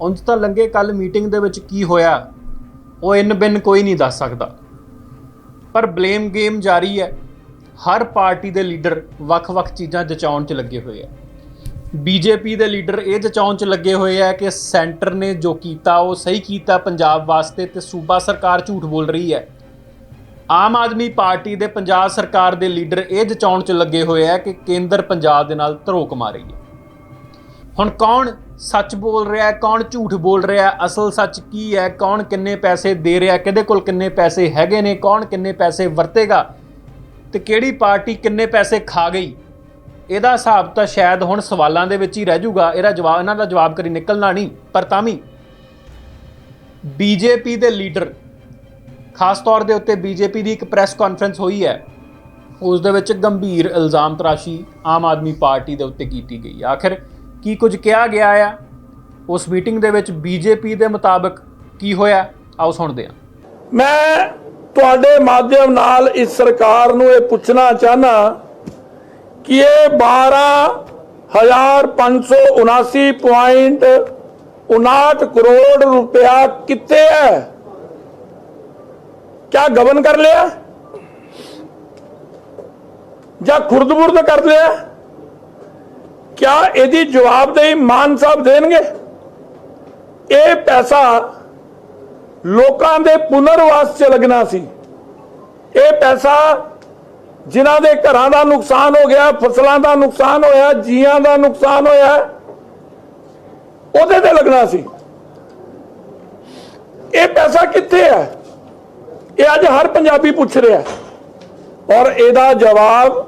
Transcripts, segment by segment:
ਉਂਝ ਤਾਂ ਲੰਗੇ ਕੱਲ ਮੀਟਿੰਗ ਦੇ ਵਿੱਚ ਕੀ ਹੋਇਆ? ਉਹ ਇਨ ਬਿਨ ਕੋਈ ਨਹੀਂ ਦੱਸ ਸਕਦਾ। ਪਰ ਬਲੇਮ ਗੇਮ ਜਾਰੀ ਹੈ। ਹਰ ਪਾਰਟੀ ਦੇ ਲੀਡਰ ਵੱਖ-ਵੱਖ ਚੀਜ਼ਾਂ ਜਚਾਉਣ 'ਚ ਲੱਗੇ ਹੋਏ ਆ। ਬੀਜੇਪੀ ਦੇ ਲੀਡਰ ਇਹ ਜਚਾਉਣ 'ਚ ਲੱਗੇ ਹੋਏ ਆ ਕਿ ਸੈਂਟਰ ਨੇ ਜੋ ਕੀਤਾ, ਉਹ ਸਹੀ ਕੀਤਾ ਪੰਜਾਬ ਵਾਸਤੇ ਤੇ ਸੂਬਾ ਸਰਕਾਰ ਝੂਠ ਬੋਲ ਰਹੀ ਹੈ। ਆਮ ਆਦਮੀ ਪਾਰਟੀ ਦੇ ਪੰਜਾਬ ਸਰਕਾਰ ਦੇ ਲੀਡਰ ਇਹ ਜਚਾਉਣ 'ਚ ਲੱਗੇ ਹੋਏ ਆ ਕਿ ਕੇਂਦਰ ਪੰਜਾਬ ਦੇ ਨਾਲ ਧਰੋਕ ਮਾਰ ਰਹੀ ਹੈ। ਹੁਣ ਕੌਣ ਸੱਚ ਬੋਲ ਰਿਹਾ ਹੈ, ਕੌਣ ਝੂਠ ਬੋਲ ਰਿਹਾ ਹੈ, ਅਸਲ ਸੱਚ ਕੀ ਹੈ, ਕੌਣ ਕਿੰਨੇ ਪੈਸੇ ਦੇ ਰਿਹਾ ਕਿਹਦੇ ਕੋਲ ਕਿੰਨੇ ਪੈਸੇ ਹੈਗੇ ਨੇ, ਕੌਣ ਕਿੰਨੇ ਪੈਸੇ ਵਰਤੇਗਾ ਤੇ ਕਿਹੜੀ ਪਾਰਟੀ ਕਿੰਨੇ ਪੈਸੇ ਖਾ ਗਈ। ਇਹਦਾ ਹਿਸਾਬ ਤਾਂ ਸ਼ਾਇਦ ਹੁਣ ਸਵਾਲਾਂ ਦੇ ਵਿੱਚ ਹੀ ਰਹਿ ਜਾਊਗਾ, ਇਹਦਾ ਜਵਾਬ, ਇਹਨਾਂ ਦਾ ਜਵਾਬ ਕਰੀ ਨਿਕਲਣਾ ਨਹੀਂ, ਪਰ ਤਾਂ ਵੀ ਬੀਜੇਪੀ ਦੇ ਲੀਡਰ, ਖਾਸ ਤੌਰ ਦੇ ਉੱਤੇ ਬੀਜੇਪੀ ਦੀ ਇੱਕ ਪ੍ਰੈਸ ਕਾਨਫਰੰਸ ਹੋਈ ਹੈ, ਉਸ ਦੇ ਵਿੱਚ ਗੰਭੀਰ ਇਲਜ਼ਾਮ ਤਰਾਸ਼ੀ ਆਮ ਆਦਮੀ ਪਾਰਟੀ ਦੇ ਉੱਤੇ ਕੀਤੀ ਗਈ। ਆਖਿਰ ਕੀ ਕੁਝ ਕਿਹਾ ਗਿਆ ਆ? ਉਸ ਮੀਟਿੰਗ ਦੇ ਵਿੱਚ ਬੀਜੇਪੀ ਦੇ ਮੁਤਾਬਕ ਕੀ ਹੋਇਆ? ਆਓ ਸੁਣਦੇ ਹਾਂ। ਮੈਂ ਤੁਹਾਡੇ ਮਾਧਿਅਮ ਨਾਲ ਇਸ ਸਰਕਾਰ ਨੂੰ ਇਹ ਪੁੱਛਣਾ ਚਾਹਨਾ ਕਿ ਇਹ 12579.59 ਕਰੋੜ ਰੁਪਇਆ ਕਿੱਥੇ ਹੈ? ਕਿਆ ਗਵਨ ਕਰ ਲਿਆ? ਜਾਂ ਖੁਰਦਬੁਰਦ ਕਰ ਲਿਆ? ਕਿਆ ਇਹਦੀ ਜਵਾਬਦੇਹੀ ਮਾਨ ਸਾਹਿਬ ਦੇਣਗੇ? ਇਹ ਪੈਸਾ ਲੋਕਾਂ ਦੇ ਪੁਨਰਵਾਸ 'ਚ ਲੱਗਣਾ ਸੀ। ਇਹ ਪੈਸਾ ਜਿਨ੍ਹਾਂ ਦੇ ਘਰਾਂ ਦਾ ਨੁਕਸਾਨ ਹੋ ਗਿਆ, ਫਸਲਾਂ ਦਾ ਨੁਕਸਾਨ ਹੋਇਆ, ਜੀਆਂ ਦਾ ਨੁਕਸਾਨ ਹੋਇਆ, ਉਹਦੇ ਤੇ ਲੱਗਣਾ ਸੀ। ਇਹ ਪੈਸਾ ਕਿੱਥੇ ਹੈ? ਇਹ ਅੱਜ ਹਰ ਪੰਜਾਬੀ ਪੁੱਛ ਰਿਹਾ ਔਰ ਇਹਦਾ ਜਵਾਬ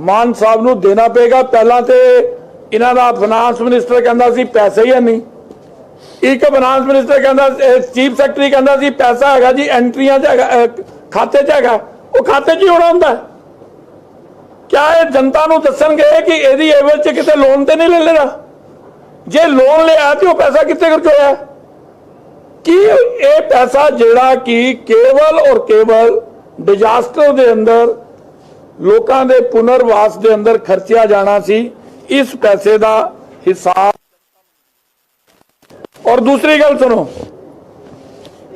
ਮਾਨ ਸਾਹਿਬ ਨੂੰ ਦੇਣਾ ਪਏਗਾ। ਪਹਿਲਾਂ ਤੇ ਇਹਨਾਂ ਦਾ ਫਾਈਨਾਂਸ ਮਿਨਿਸਟਰ ਕਹਿੰਦਾ ਸੀ, ਪੈਸੇ ਹੀ ਨਹੀਂ। ਇੱਕ ਫਾਈਨਾਂਸ ਮਿਨਿਸਟਰ ਕਹਿੰਦਾ ਚੀਫ ਸੈਕਟਰੀ ਕਹਿੰਦਾ ਸੀ, ਪੈਸਾ ਹੈਗਾ ਜੀ ਐਂਟਰੀਆਂ 'ਚ ਹੈਗਾ ਖਾਤੇ 'ਚ ਹੈਗਾ। ਉਹ ਖਾਤੇ 'ਚ ਹੀ ਹੋਣਾ ਹੁੰਦਾ। ਕਿਆ ਇਹ ਜਨਤਾ ਨੂੰ ਦੱਸਣਗੇ ਕਿ ਇਹਦੀ ਐਵਲ 'ਚ ਕਿਤੇ ਲੋਨ ਤੇ ਨਹੀਂ ਲੈ ਲੈਣਾ? ਜੇ ਲੋਨ ਲਿਆ ਤੇ ਉਹ ਪੈਸਾ ਕਿੱਥੇ ਖਰਚ ਹੋਇਆ ਕੀ ਇਹ ਪੈਸਾ ਜਿਹੜਾ ਕਿ ਕੇਵਲ ਔਰ ਕੇਵਲ ਡਿਜ਼ਾਸਟਰ ਦੇ ਅੰਦਰ ਲੋਕਾਂ ਦੇ ਪੁਨਰਵਾਸ ਦੇ ਅੰਦਰ ਖਰਚਿਆ ਜਾਣਾ ਸੀ, ਇਸ ਪੈਸੇ ਦਾ ਹਿਸਾਬ ਔਰ ਦੂਸਰੀ ਗੱਲ ਸੁਣੋ,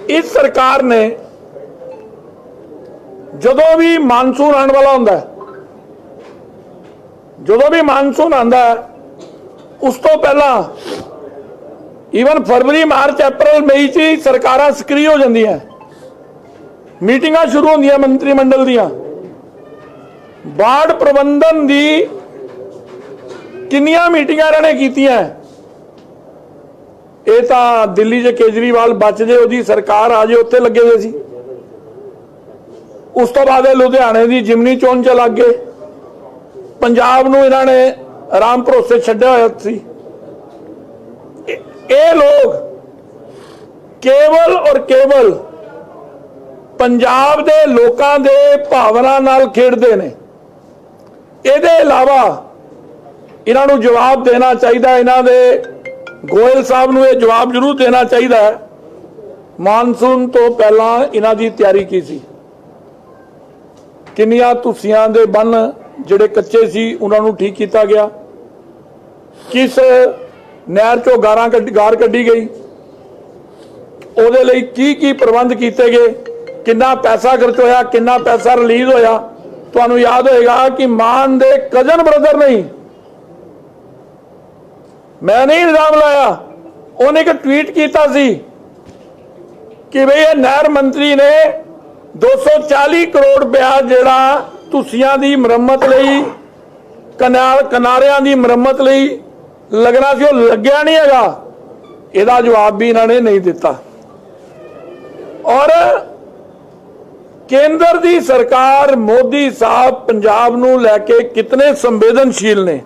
ਇਸ ਸਰਕਾਰ ਨੇ ਜਦੋਂ ਵੀ ਮਾਨਸੂਨ ਆਉਣ ਵਾਲਾ ਹੁੰਦਾ ਜਦੋਂ ਵੀ ਮਾਨਸੂਨ ਆਉਂਦਾ ਉਸ ਤੋਂ ਪਹਿਲਾਂ ਈਵਨ ਫਰਵਰੀ, ਮਾਰਚ, ਅਪ੍ਰੈਲ, ਮਈ ਚ ਹੀ ਸਰਕਾਰਾਂ ਸਕਰੀ ਹੋ ਜਾਂਦੀਆਂ ਮੀਟਿੰਗਾਂ ਸ਼ੁਰੂ ਹੁੰਦੀਆਂ ਮੰਤਰੀ ਮੰਡਲ ਦੀਆਂ। ਬਾੜ ਪ੍ਰਬੰਧਨ ਦੀ ਕਿੰਨੀਆਂ ਮੀਟਿੰਗਾਂ ਇਹਨਾਂ ਨੇ ਕੀਤੀਆਂ? ਇਹ ਤਾਂ ਦਿੱਲੀ 'ਚ ਕੇਜਰੀਵਾਲ ਬਚ ਜੇ, ਉਹਦੀ ਸਰਕਾਰ ਆ ਜੇ, ਉੱਥੇ ਲੱਗੇ ਹੋਏ ਸੀ। ਉਸ ਤੋਂ ਬਾਅਦ ਇਹ ਲੁਧਿਆਣੇ ਦੀ ਜਿਮਨੀ ਚੋਣ ਚ ਲੱਗ ਗਏ। ਪੰਜਾਬ ਨੂੰ ਇਹਨਾਂ ਨੇ ਆਰਾਮ ਭਰੋਸੇ ਛੱਡਿਆ ਹੋਇਆ ਸੀ। ਇਹ- ਇਹ ਲੋਕ ਕੇਵਲ ਔਰ ਕੇਵਲ ਪੰਜਾਬ ਦੇ ਲੋਕਾਂ ਦੇ ਭਾਵਨਾ ਨਾਲ ਖੇਡਦੇ ਨੇ। ਇਹਦੇ ਇਲਾਵਾ ਇਹਨਾਂ ਨੂੰ ਜਵਾਬ ਦੇਣਾ ਚਾਹੀਦਾ ਇਹਨਾਂ ਦੇ ਗੋਇਲ ਸਾਹਿਬ ਨੂੰ ਇਹ ਜਵਾਬ ਜ਼ਰੂਰ ਦੇਣਾ ਚਾਹੀਦਾ ਹੈ। ਮਾਨਸੂਨ ਤੋਂ ਪਹਿਲਾਂ ਇਹਨਾਂ ਦੀ ਤਿਆਰੀ ਕੀ ਸੀ? ਕਿੰਨੀਆਂ ਤੁਸੀਆਂ ਦੇ ਬੰਨ ਜਿਹੜੇ ਕੱਚੇ ਸੀ, ਉਹਨਾਂ ਨੂੰ ਠੀਕ ਕੀਤਾ ਗਿਆ? ਕਿਸ ਨਹਿਰ ਚੋਂ ਗਾਰਾਂ ਕੱਢ, ਗਾਰ ਕੱਢੀ ਗਈ? ਉਹਦੇ ਲਈ ਕੀ ਕੀ ਪ੍ਰਬੰਧ ਕੀਤੇ ਗਏ? ਕਿੰਨਾ ਪੈਸਾ ਖਰਚ ਹੋਇਆ, ਕਿੰਨਾ ਪੈਸਾ ਰਿਲੀਜ਼ ਹੋਇਆ? ਤੁਹਾਨੂੰ ਯਾਦ ਹੋਏਗਾ ਕਿ ਮਾਨ ਦੇ ਕਜ਼ਨ ਬ੍ਰਦਰ ਨਹੀਂ। ਮੈਂ ਨਹੀਂ ਇਲਜ਼ਾਮ ਲਾਇਆ। ਉਹਨੇ ਇੱਕ ਟਵੀਟ ਕੀਤਾ ਸੀ ਕਿ ਭਈ ਇਹ ਨਹਿਰ ਮੰਤਰੀ ਨੇ 240 ਕਰੋੜ ਰੁਪਇਆ ਜਿਹੜਾ ਤੁਸੀਆਂ ਦੀ ਮੁਰੰਮਤ ਲਈ, ਕਨਾਲ ਕਿਨਾਰਿਆਂ ਦੀ ਮੁਰੰਮਤ ਲਈ ਲੱਗਣਾ ਸੀ, ਉਹ ਲੱਗਿਆ ਨਹੀਂ ਹੈਗਾ। ਇਹਦਾ ਜਵਾਬ ਵੀ ਇਹਨਾਂ ਨੇ ਨਹੀਂ ਦਿੱਤਾ। ਔਰ ਕੇਂਦਰ ਦੀ ਸਰਕਾਰ ਮੋਦੀ ਸਾਹਿਬ ਪੰਜਾਬ ਨੂੰ ਲੈ ਕੇ ਕਿਤਨੇ ਸੰਵੇਦਨਸ਼ੀਲ ਨੇ?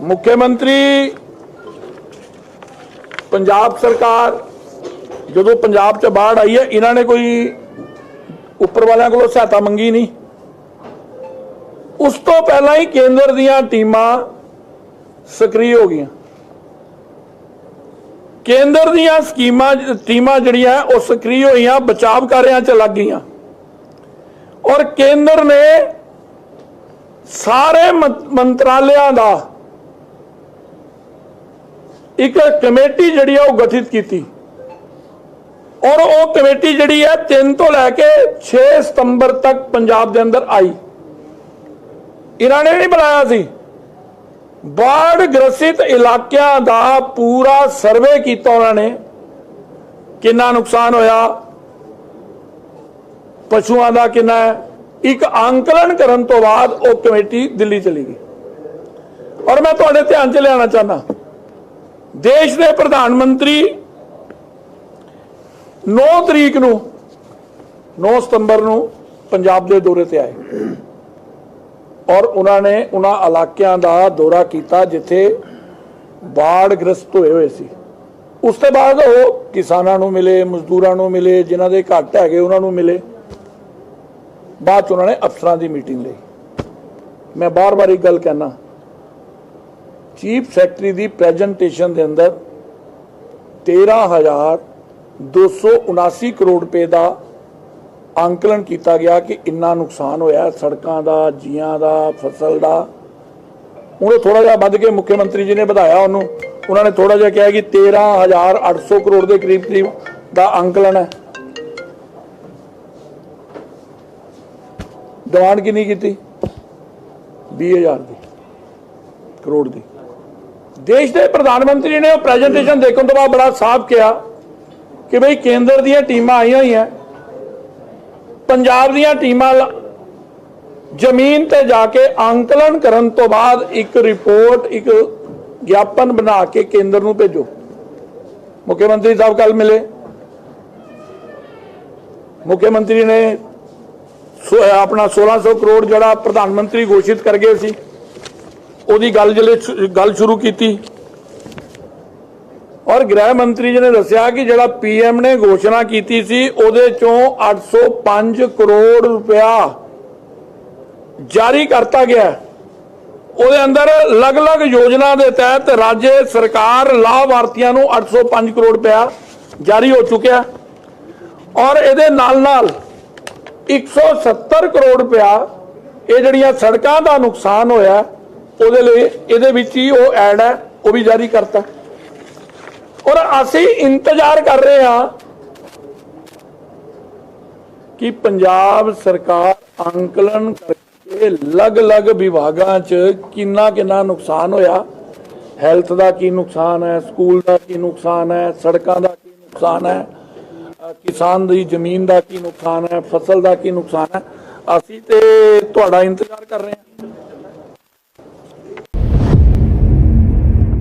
ਮੁੱਖ ਮੰਤਰੀ, ਪੰਜਾਬ ਸਰਕਾਰ, ਜਦੋਂ ਪੰਜਾਬ 'ਚ ਬਾੜ ਆਈ ਹੈ, ਇਹਨਾਂ ਨੇ ਕੋਈ ਉੱਪਰ ਵਾਲਿਆਂ ਕੋਲੋਂ ਸਹਾਇਤਾ ਮੰਗੀ ਨਹੀਂ। ਉਸ ਤੋਂ ਪਹਿਲਾਂ ਹੀ ਕੇਂਦਰ ਦੀਆਂ ਟੀਮਾਂ ਸਕਰੀ ਹੋ ਗਈਆਂ। ਕੇਂਦਰ ਦੀਆਂ ਸਕੀਮਾਂ, ਟੀਮਾਂ ਜਿਹੜੀਆਂ, ਉਹ ਸਕਰੀਅ ਹੋਈਆਂ, ਬਚਾਵ ਕਾਰਿਆਂ 'ਚ ਲੱਗ ਗਈਆਂ। ਔਰ ਕੇਂਦਰ ਨੇ ਸਾਰੇ ਮੰਤ- ਮੰਤਰਾਲਿਆਂ ਦਾ ਇੱਕ ਕਮੇਟੀ ਜਿਹੜੀ ਆ, ਉਹ ਗਠਿਤ ਕੀਤੀ। ਔਰ ਉਹ ਕਮੇਟੀ ਜਿਹੜੀ ਹੈ 3 ਤੋਂ ਲੈ ਕੇ 6 ਸਤੰਬਰ ਤੱਕ ਪੰਜਾਬ ਦੇ ਅੰਦਰ ਆਈ। ਇਹਨਾਂ ਨੇ ਨਹੀਂ ਬੁਲਾਇਆ ਸੀ। ਬਾੜ ਗ੍ਰਸਿਤ ਇਲਾਕਿਆਂ ਦਾ ਪੂਰਾ ਸਰਵੇ ਕੀਤਾ ਉਹਨਾਂ ਨੇ। ਕਿੰਨਾ ਨੁਕਸਾਨ ਹੋਇਆ? ਪਸ਼ੂਆਂ ਦਾ ਕਿੰਨਾ ਹੈ? ਇੱਕ ਅੰਕਲਨ ਕਰਨ ਤੋਂ ਬਾਅਦ ਉਹ ਕਮੇਟੀ ਦਿੱਲੀ ਚਲੀ ਗਈ। ਔਰ ਮੈਂ ਤੁਹਾਡੇ ਧਿਆਨ 'ਚ ਲਿਆਉਣਾ ਚਾਹਨਾ ਦੇਸ਼ ਦੇ ਪ੍ਰਧਾਨ ਮੰਤਰੀ 9 ਤਰੀਕ ਨੂੰ 9 ਸਤੰਬਰ ਨੂੰ ਪੰਜਾਬ ਦੇ ਦੌਰੇ ਤੇ ਆਏ। ਔਰ ਉਹਨਾਂ ਨੇ ਉਹਨਾਂ ਇਲਾਕਿਆਂ ਦਾ ਦੌਰਾ ਕੀਤਾ ਜਿੱਥੇ ਬਾੜ ਗ੍ਰਸਤ ਹੋਏ ਹੋਏ ਸੀ। ਉਸ ਤੋਂ ਬਾਅਦ ਉਹ ਕਿਸਾਨਾਂ ਨੂੰ ਮਿਲੇ, ਮਜ਼ਦੂਰਾਂ ਨੂੰ ਮਿਲੇ, ਜਿਨ੍ਹਾਂ ਦੇ ਘੱਟ ਹੈਗੇ ਉਹਨਾਂ ਨੂੰ ਮਿਲੇ। ਬਾਅਦ ਚ ਉਹਨਾਂ ਨੇ ਅਫਸਰਾਂ ਦੀ ਮੀਟਿੰਗ ਲਈ। ਮੈਂ ਬਾਰ-ਬਾਰ ਇੱਕ ਗੱਲ ਕਹਿਣਾ ਚੀਫ ਸੈਕਟਰੀ ਦੀ ਪ੍ਰੈਜੈਂਟੇਸ਼ਨ ਦੇ ਅੰਦਰ 13279 ਕਰੋੜ ਰੁਪਏ ਦਾ ਅੰਕਲਨ ਕੀਤਾ ਗਿਆ ਕਿ ਇੰਨਾ ਨੁਕਸਾਨ ਹੋਇਆ, ਸੜਕਾਂ ਦਾ, ਜੀਆਂ ਦਾ, ਫਸਲ ਦਾ। ਉਹਨੇ ਥੋੜਾ ਜਿਹਾ ਵੱਧ ਕੇ ਮੁੱਖ ਮੰਤਰੀ ਜੀ ਨੇ ਵਧਾਇਆ ਉਹਨੂੰ। ਉਹਨਾਂ ਨੇ ਥੋੜਾ ਜਿਹਾ ਕਿਹਾ ਕਿ 13800 ਕਰੋੜ ਦੇ ਕਰੀਬ ਕਰੀਬ ਦਾ ਅੰਕਲਨ ਹੈ। ਡਿਮਾਂਡ ਕਿੰਨੀ ਕੀਤੀ? 20000 ਦੀ, ਕਰੋੜ ਦੀ। ਦੇਸ਼ ਦੇ ਪ੍ਰਧਾਨ ਮੰਤਰੀ ਨੇ ਉਹ ਪ੍ਰੈਜੈਂਟੇਸ਼ਨ ਦੇਖਣ ਤੋਂ ਬਾਅਦ ਬੜਾ ਸਾਫ਼ ਕਿਹਾ ਕਿ ਭਈ ਕੇਂਦਰ ਦੀਆਂ ਟੀਮਾਂ ਆਈਆਂ ਹੋਈਆਂ। ਪੰਜਾਬ ਦੀਆਂ ਟੀਮਾਂ ਜ਼ਮੀਨ ਤੇ ਜਾ ਕੇ ਅੰਕਲਨ ਕਰਨ ਤੋਂ ਬਾਅਦ ਇੱਕ ਰਿਪੋਰਟ, ਇੱਕ ਗਿਆਪਨ ਬਣਾ ਕੇ ਕੇਂਦਰ ਨੂੰ ਭੇਜੋ। ਮੁੱਖ ਮੰਤਰੀ ਸਾਹਿਬ ਕੱਲ ਮਿਲੇ। ਮੁੱਖ ਮੰਤਰੀ ਨੇ ਸੋ- ਆਪਣਾ 1600 ਕਰੋੜ ਜਿਹੜਾ ਪ੍ਰਧਾਨ ਮੰਤਰੀ ਘੋਸ਼ਿਤ ਕਰ ਗਏ ਸੀ, ਉਹਦੀ ਗੱਲ ਜਿਹੜੇ ਗੱਲ ਸ਼ੁਰੂ ਕੀਤੀ। ਔਰ ਗ੍ਰਹਿ ਮੰਤਰੀ ਜੀ ਨੇ ਦੱਸਿਆ ਕਿ ਜਿਹੜਾ ਪੀਐਮ ਨੇ ਘੋਸ਼ਣਾ ਕੀਤੀ ਸੀ, ਉਹਦੇ ਚੋਂ 805 ਕਰੋੜ ਰੁਪਇਆ ਜਾਰੀ ਕਰਤਾ ਗਿਆ ਉਹਦੇ ਅੰਦਰ ਅਲੱਗ-ਅਲੱਗ ਯੋਜਨਾ ਦੇ ਤਹਿਤ ਰਾਜ ਸਰਕਾਰ ਲਾਭਾਰਥੀਆਂ ਨੂੰ 805 ਕਰੋੜ ਰੁਪਇਆ ਜਾਰੀ ਹੋ ਚੁੱਕਿਆ ਔਰ ਇਹਦੇ ਨਾਲ-ਨਾਲ 170 ਕਰੋੜ ਰੁਪਇਆ ਇਹ ਜਿਹੜੀਆਂ ਸੜਕਾਂ ਦਾ ਨੁਕਸਾਨ ਹੋਇਆ, ਉਹਦੇ ਲਈ ਇਹਦੇ ਵਿੱਚ ਹੀ ਉਹ ਐਡ ਹੈ, ਉਹ ਵੀ ਜਾਰੀ ਕਰਤਾ ਔਰ ਅਸੀਂ ਇੰਤਜ਼ਾਰ ਕਰ ਰਹੇ ਹਾਂ ਕਿ ਪੰਜਾਬ ਸਰਕਾਰ ਅੰਕਲਨ ਕਰਕੇ ਅਲੱਗ-ਅਲੱਗ ਵਿਭਾਗਾਂ 'ਚ ਕਿੰਨਾ ਕਿੰਨਾ ਨੁਕਸਾਨ ਹੋਇਆ। ਹੈਲਥ ਦਾ ਕੀ ਨੁਕਸਾਨ ਹੈ, ਸਕੂਲ ਦਾ ਕੀ ਨੁਕਸਾਨ ਹੈ, ਸੜਕਾਂ ਦਾ ਕੀ ਨੁਕਸਾਨ ਹੈ ਕਿਸਾਨ ਦੀ ਜ਼ਮੀਨ ਦਾ ਕੀ ਨੁਕਸਾਨ ਹੈ, ਫਸਲ ਦਾ ਕੀ ਨੁਕਸਾਨ ਹੈ। ਅਸੀਂ ਤੇ ਤੁਹਾਡਾ ਇੰਤਜ਼ਾਰ ਕਰ ਰਹੇ ਹਾਂ।